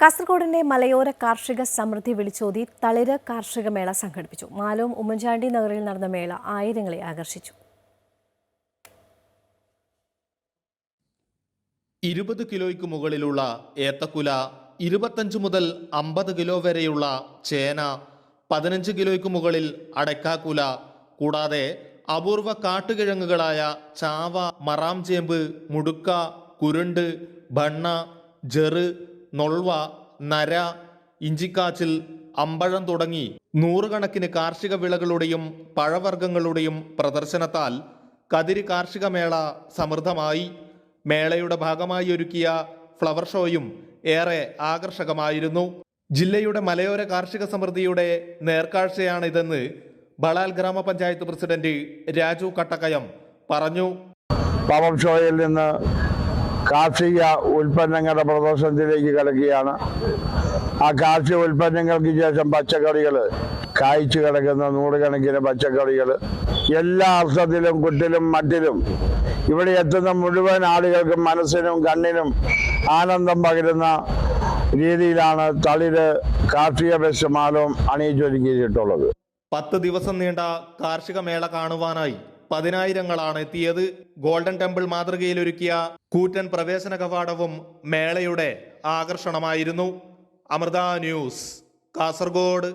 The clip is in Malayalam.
കാസർഗോഡിന്റെ മലയോര കാർഷിക സമൃദ്ധി വിളിച്ചോതി തളിര കാർഷിക മേള സംഘടിപ്പിച്ചു. മാലോം ഉമ്മൻചാണ്ടി നഗറിൽ നടന്ന മേള ആയിരങ്ങളെ ആകർഷിച്ചു. ഇരുപത് കിലോയ്ക്ക് മുകളിലുള്ള ഏത്തക്കുല ഇരുപത്തഞ്ച് മുതൽ അമ്പത് കിലോ വരെയുള്ള ചേന പതിനഞ്ച് കിലോയ്ക്ക് മുകളിൽ അടക്കാക്കുല കൂടാതെ അപൂർവ കാട്ടുകിഴങ്ങുകളായ ചാവ മറാം ചേമ്പ് മുടുക്ക കുരുണ്ട് ബണ്ണ ജെറ് നൊൾവ നര ഇഞ്ചിക്കാച്ചിൽ അമ്പഴം തുടങ്ങി നൂറുകണക്കിന് കാർഷിക വിളകളുടെയും പഴവർഗങ്ങളുടെയും പ്രദർശനത്താൽ കതിരി കാർഷിക മേള സമൃദ്ധമായി. മേളയുടെ ഭാഗമായി ഒരുക്കിയ ഫ്ലവർ ഷോയും ഏറെ ആകർഷകമായിരുന്നു. ജില്ലയുടെ മലയോര കാർഷിക സമൃദ്ധിയുടെ നേർക്കാഴ്ചയാണിതെന്ന് ബളാൽ ഗ്രാമപഞ്ചായത്ത് പ്രസിഡന്റ് രാജു കട്ടക്കയം പറഞ്ഞു. ഫ്ലവർ ഷോയിൽ നിന്ന് കാർഷിക ഉൽപ്പന്നങ്ങളുടെ പ്രദർശനത്തിലേക്ക് കിടക്കുകയാണ്. ആ കാർഷിക ഉൽപ്പന്നങ്ങൾക്ക് ശേഷം പച്ചക്കറികൾ കായ്ച്ചു കിടക്കുന്ന നൂറുകണക്കിന് പച്ചക്കറികൾ എല്ലാ അർത്ഥത്തിലും കുട്ടിലും മറ്റിലും ഇവിടെ എത്തുന്ന മുഴുവൻ ആളുകൾക്കും മനസ്സിനും കണ്ണിനും ആനന്ദം പകരുന്ന രീതിയിലാണ് തളിര് കാർഷിക ബസ്മാലവും അണിയിച്ചൊരുക്കിയിട്ടുള്ളത്. പത്ത് ദിവസം നീണ്ട കാർഷിക മേള കാണുവാനായി പതിനായിരങ്ങളാണ് എത്തിയത് ഗോൾഡൻ ടെമ്പിൾ മാതൃകയിൽ ഒരുക്കിയ കൂറ്റൻ പ്രവേശന കവാടവും മേളയുടെ ആകർഷണമായിരുന്നു. അമൃത ന്യൂസ് കാസർഗോഡ്.